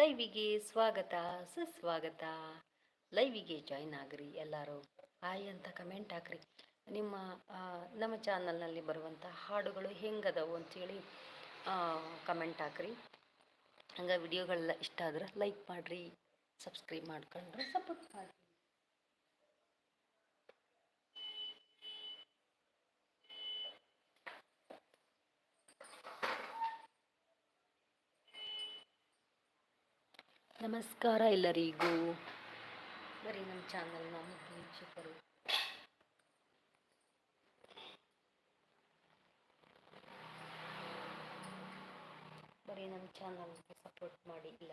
ಲೈವಿಗೆ ಸ್ವಾಗತ, ಸುಸ್ವಾಗತ. ಲೈವಿಗೆ ಜಾಯ್ನ್ ಆಗ್ರಿ ಎಲ್ಲರೂ. ಹಾಯ್ ಅಂತ ಕಮೆಂಟ್ ಹಾಕ್ರಿ. ನಿಮ್ಮ ನಮ್ಮ ಚಾನಲ್ನಲ್ಲಿ ಬರುವಂಥ ಹಾಡುಗಳು ಹೆಂಗದವು ಅಂತೇಳಿ ಕಮೆಂಟ್ ಹಾಕ್ರಿ. ಹಂಗೆ ವಿಡಿಯೋಗಳೆಲ್ಲ ಇಷ್ಟ ಆದ್ರೆ ಲೈಕ್ ಮಾಡಿರಿ ಸಬ್ಸ್ಕ್ರೈಬ್ ಮಾಡ್ಕೊಂಡ್ರೆ ಸಪೋರ್ಟ್ ಮಾಡಿರಿ. ನಮಸ್ಕಾರ ಎಲ್ಲರಿಗೂ. ಬರೀ ನಮ್ಮ ಚಾನಲ್ ವೀಕ್ಷಕರು. ಬರೀ ನಮ್ಮ ಚಾನಲ್ಗೆ ಸಪೋರ್ಟ್ ಮಾಡಿ ಇಲ್ಲ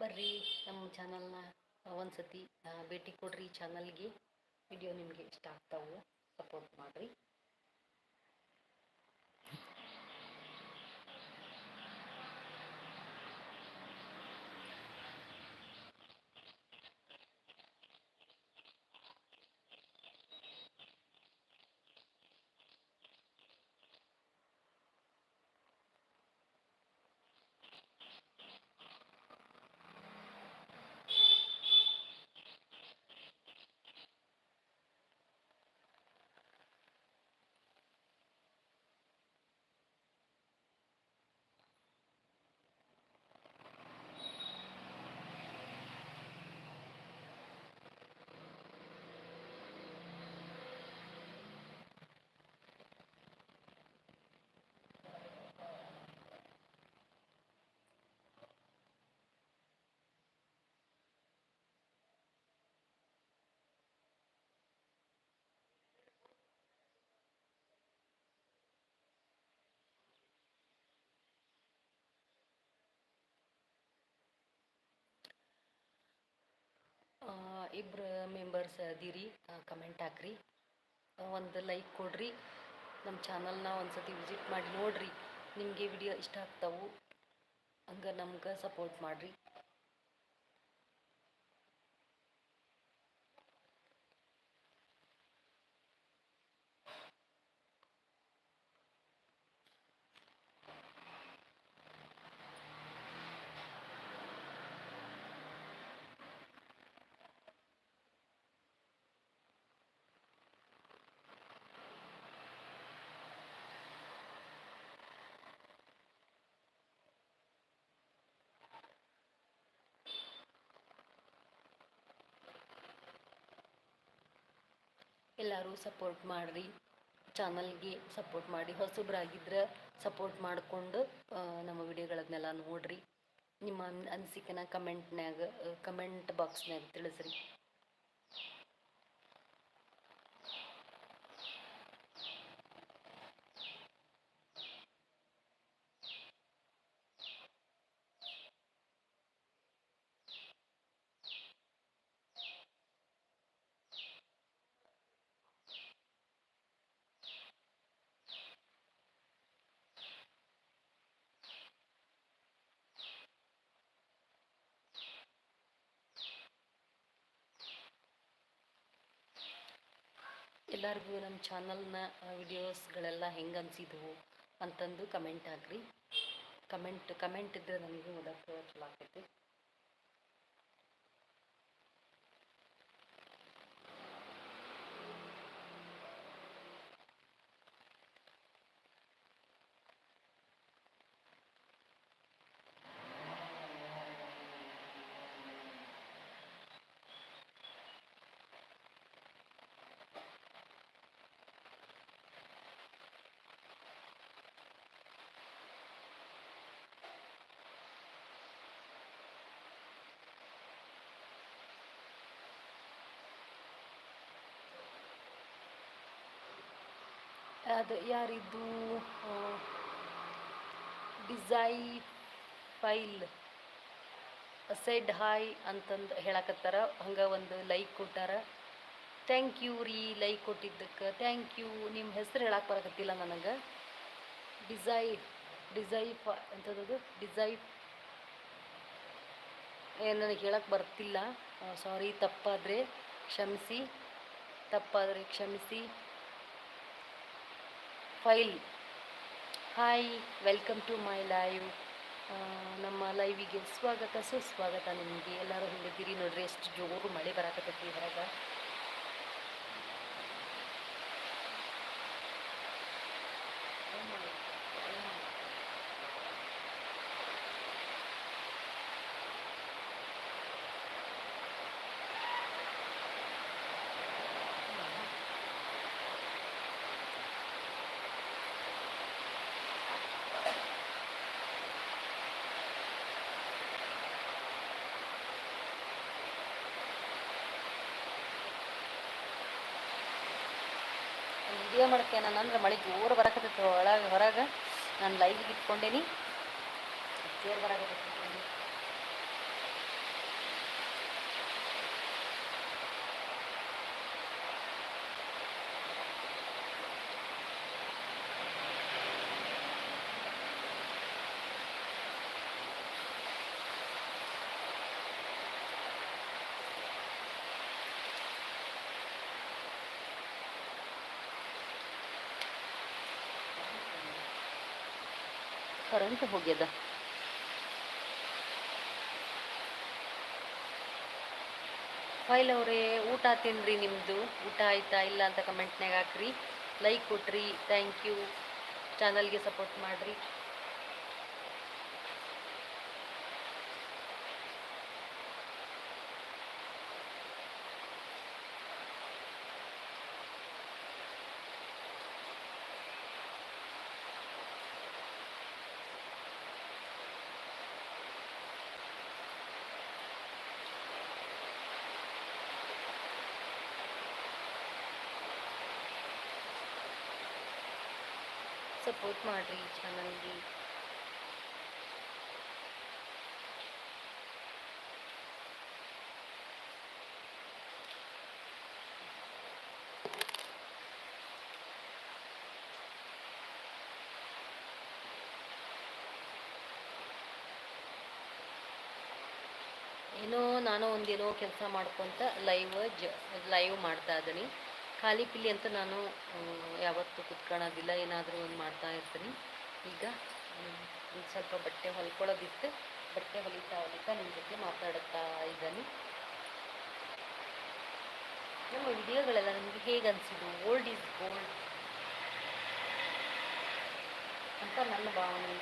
ಬರ್ರಿ ನಮ್ಮ ಚಾನಲ್ನ ಒಂದು ಸತಿ ಭೇಟಿ ಕೊಡ್ರಿ ಚಾನಲ್ಗೆ ವಿಡಿಯೋ ನಿಮಗೆ ಇಷ್ಟ ಆಗ್ತಾವು ಸಪೋರ್ಟ್ ಮಾಡಿರಿ. ಇಬ್ಬರು ಮೆಂಬರ್ಸ್ ಅದೀರಿ. ಕಮೆಂಟ್ ಹಾಕ್ರಿ. ಒಂದು ಲೈಕ್ ಕೊಡ್ರಿ. ನಮ್ಮ ಚಾನಲ್ನ ಒಂದ್ಸತಿ ವಿಸಿಟ್ ಮಾಡಿ ನೋಡ್ರಿ. ನಿಮಗೆ ವಿಡಿಯೋ ಇಷ್ಟ ಆಗ್ತಾವು, ಹಂಗೆ ನಮ್ಗೆ ಸಪೋರ್ಟ್ ಮಾಡಿರಿ. ಎಲ್ಲರೂ ಸಪೋರ್ಟ್ ಮಾಡಿರಿ. ಚಾನಲ್ಗೆ ಸಪೋರ್ಟ್ ಮಾಡಿ. ಹೊಸಬ್ರಾಗಿದ್ರೆ ಸಪೋರ್ಟ್ ಮಾಡಿಕೊಂಡು ನಮ್ಮ ವಿಡಿಯೋಗಳನ್ನೆಲ್ಲ ನೋಡ್ರಿ. ನಿಮ್ಮ ಅನ್- ಅನಿಸಿಕೆನ ಕಮೆಂಟ್ನ್ಯಾಗ ಕಮೆಂಟ್ ಬಾಕ್ಸ್ನ್ಯಾಗ ತಿಳಿಸ್ರಿ. ಎಲ್ಲರಿಗೂ ನಮ್ಮ ಚಾನಲ್ನ ವಿಡಿಯೋಸ್ಗಳೆಲ್ಲ ಹೆಂಗೆ ಅನಿಸಿದ್ವು ಅಂತಂದು ಕಮೆಂಟ್ ಹಾಕ್ರಿ ಕಮೆಂಟ್ ಕಮೆಂಟ್ ಇದ್ದರೆ ನನಗೂ ಓದಕ್ಕೆ ಚಲೋ ಆಗ್ತೈತಿ. ಅದು ಯಾರಿದ್ದು? ಡಿಸೈ ಫೈಲ್. ಸೆಡ್ ಹಾಯ್ ಅಂತಂದು ಹೇಳಕತ್ತಾರ. ಹಂಗೆ ಒಂದು ಲೈಕ್ ಕೊಟ್ಟಾರ. ಥ್ಯಾಂಕ್ ಯು ರೀ ಲೈಕ್ ಕೊಟ್ಟಿದ್ದಕ್ಕೆ. Thank you. ನಿಮ್ಮ ಹೆಸರು ಹೇಳಕ್ಕೆ ಬರಕತ್ತಿಲ್ಲ ನನಗೆ. ಡಿಸೈ ಡಿಸೈ ಫ ಎಂಥದ್ದು ಡಿಸೈ ನನಗೆ ಹೇಳಕ್ಕೆ ಬರ್ತಿಲ್ಲ. ಸಾರಿ, ತಪ್ಪಾದರೆ ಕ್ಷಮಿಸಿ. ತಪ್ಪಾದರೆ ಕ್ಷಮಿಸಿ. File. Hi welcome to my live ನಮ್ಮ ಲೈವಿಗೆ ಸ್ವಾಗತ, ಸುಸ್ವಾಗತ ನಿಮಗೆ. ಎಲ್ಲರೂ ಹಿಂಗಿದ್ದೀರಿ ನೋಡ್ರಿ? ಎಷ್ಟು ಜೋರು ಮಳೆ ಬರಾಕತ್ತೈತಿ ಹೊರಗೆ ವಿಡಿಯೋ ಮಾಡಕ್ಕೆ ನಾನು ಅಂದ್ರೆ ಮಳೆ ಜೋರು ಒಳಗೆ ಹೊರಗೆ ನಾನು ಲೈವ್ಗೆ ಇಟ್ಕೊಂಡೇನಿ ಜೋರು ಬರಕತ್ತೈತಿ ಕರೆಂಟ್ ಹೋಗ್ಯದ. ಫೈಲ್ ಅವರೇ, ಊಟ ತಿನ್ರಿ ನಿಮ್ಮದು ಊಟ ಆಯ್ತಾ ಇಲ್ಲ ಅಂತ ಕಮೆಂಟ್ನಾಗ ಹಾಕ್ರಿ. ಲೈಕ್ ಕೊಟ್ರಿ. ಥ್ಯಾಂಕ್ ಯು ಚಾನಲ್ಗೆ ಸಪೋರ್ಟ್ ಮಾಡಿರಿ. ಸಪೋರ್ಟ್ ಮಾಡಿರಿ ಚಾನಲ್ಗೆ ಏನೋ ನಾನು ಒಂದೇನೋ ಕೆಲಸ ಮಾಡ್ಕೊತ ಲೈವ್ ಜ ಲೈವ್ ಮಾಡ್ತಾ ಇದ್ದೀನಿ. ಖಾಲಿ ಪಿಲಿ ಅಂತ ನಾನು ಯಾವತ್ತೂ ಕುತ್ಕೊಳ್ಳೋದಿಲ್ಲ ಏನಾದರೂ ಒಂದು ಮಾಡ್ತಾ ಇರ್ತೀನಿ. ಈಗ ಒಂದು ಸ್ವಲ್ಪ ಬಟ್ಟೆ ಹೊಲ್ಕೊಳ್ಳೋದಿತ್ತು ಬಟ್ಟೆ ಹೊಲಿತಾ ಹೊಲಿತಾ ನಿಮ್ಮ ಜೊತೆ ಮಾತಾಡುತ್ತಾ ಇದ್ದಾನೆ. ನಮ್ಮ ವಿಡಿಯೋಗಳೆಲ್ಲ ನಿಮಗೆ ಹೇಗೆ ಅನಿಸಿದ್ದು? ಓಲ್ಡ್ ಈಸ್ ಗೋಲ್ಡ್ ಅಂತ ನನ್ನ ಭಾವನೆ.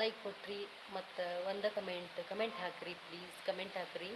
ಲೈಕ್ ಕೊಟ್ರಿ ಮತ್ತು ಒಂದು ಕಮೆಂಟ್ ಕಮೆಂಟ್ ಹಾಕ್ರಿ ಪ್ಲೀಸ್ ಕಮೆಂಟ್ ಹಾಕ್ರಿ.